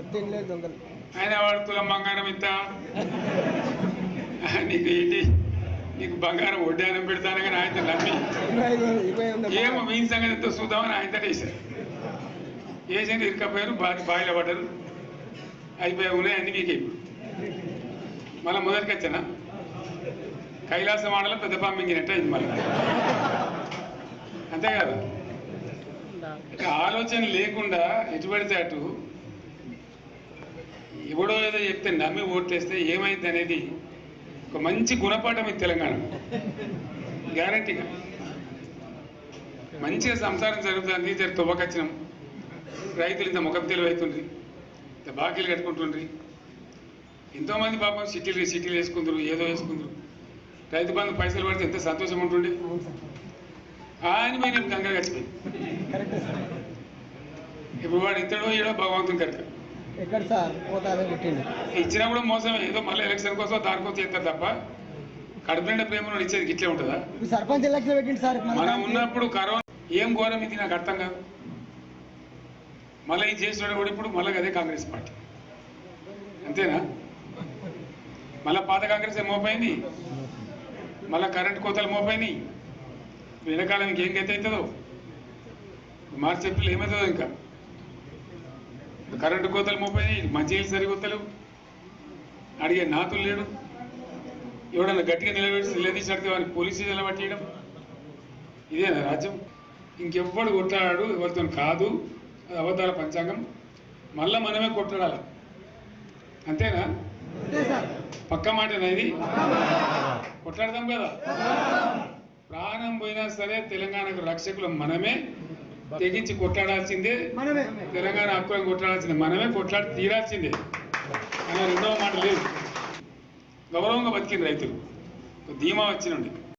చెప్తే లేదు దొంగలు. ఆయన వాడు తులం బంగారం ఇస్తా నీకు ఏంటి? నీకు బంగారం వడ్డానం పెడతాను కానీ ఆయన నమ్మి. ఏమో మీ సంగతితో చూద్దామని ఆయన వేశారు వేసిన ఇరుకపోయారు బాగా బాయిలో పడ్డారు. అయిపోయి ఉన్నాయి అన్ని మీకే మళ్ళీ మొదటికి వచ్చానా? కైలాస ఆడలో పెద్ద పంపించినట్టు అయింది మళ్ళీ. అంతే ఆలోచన లేకుండా ఎటు పడితే అటు ఎవడో ఏదో చెప్తే నమ్మి ఓట్లేస్తే ఏమైంది అనేది ఒక మంచి గుణపాఠం ఇది తెలంగాణ. గ్యారంటీగా మంచిగా సంసారం జరుగుతుంది జర తువ్వకచ్చినాం. రైతులు ఇంత ముఖం తెలివి అవుతుండ్రి ఇంత బాకీలు కట్టుకుంటుండ్రి. ఎంతోమంది పాపం సిటీలు సిటీలు వేసుకుందరు ఏదో వేసుకుందరు. రైతు బంధు పైసలు పడితే ఎంత సంతోషం ఉంటుండే. ఆయన గచ్చిపోయింది. కరెక్టే సార్ ఇప్పుడు వాడు ఇతడో ఏడో భగవంతుని కనుక ఎక్కడ సార్? పెట్టిండు. ఇచ్చినా కూడా మోసమే. ఏదో మళ్ళీ ఎలక్షన్ కోసం దానికోసం చేస్తారు తప్ప కడుపు నిండా ప్రేమను ఇచ్చేది ఇట్లే ఉంటుందా? సర్పంచ్ ఎలక్షన్ పెట్టిండు సార్. మన. ఉన్నప్పుడు కరోనా ఏం ఘోరం ఇది నాకు అర్థం కాదు. మళ్ళీ ఇది చేసినాడు కూడా ఇప్పుడు మళ్ళీ అదే కాంగ్రెస్ పార్టీ. అంతేనా? మళ్ళీ పాత కాంగ్రెస్ మోపైంది? మళ్ళీ కరెంట్ కోతలు మోపైనాయి. వెనకాలం ఇంకేం గతి అవుతుందో? మార్చి ఏప్రిల్ ఏమవుతుందో ఇంకా? కరెంటు కోతలు మోపైనాయి మంచినీళ్ళు సరికొత్తలేవు అడిగే నాతులు లేడు. ఎవడన్నా గట్టిగా నిలబెట్టి నిలదీసి అడితే వాడిని పోలీసు నిలబట్టేయడం ఇదేనా రాజ్యం? ఇంకెవ్వడు కొట్లాడాడు ఎవరితో కాదు. అది అబద్ధాల పంచాంగం. మళ్ళా మనమే కొట్లాడాలి. అంతేనా? పక్క మాటనా ఇది? కొట్లాడదాం కదా. ప్రాణం పోయినా సరే తెలంగాణకు రక్షకులు మనమే. తెగించి కొట్లాడాల్సిందే. మనమే. తెలంగాణ హక్కులను కొట్లాడాల్సిందే. మనమే కొట్లాడి తీరాల్సిందే. అనే రెండవ మాట లేదు. గౌరవంగా బతికింది రైతులు. ధీమా వచ్చినండి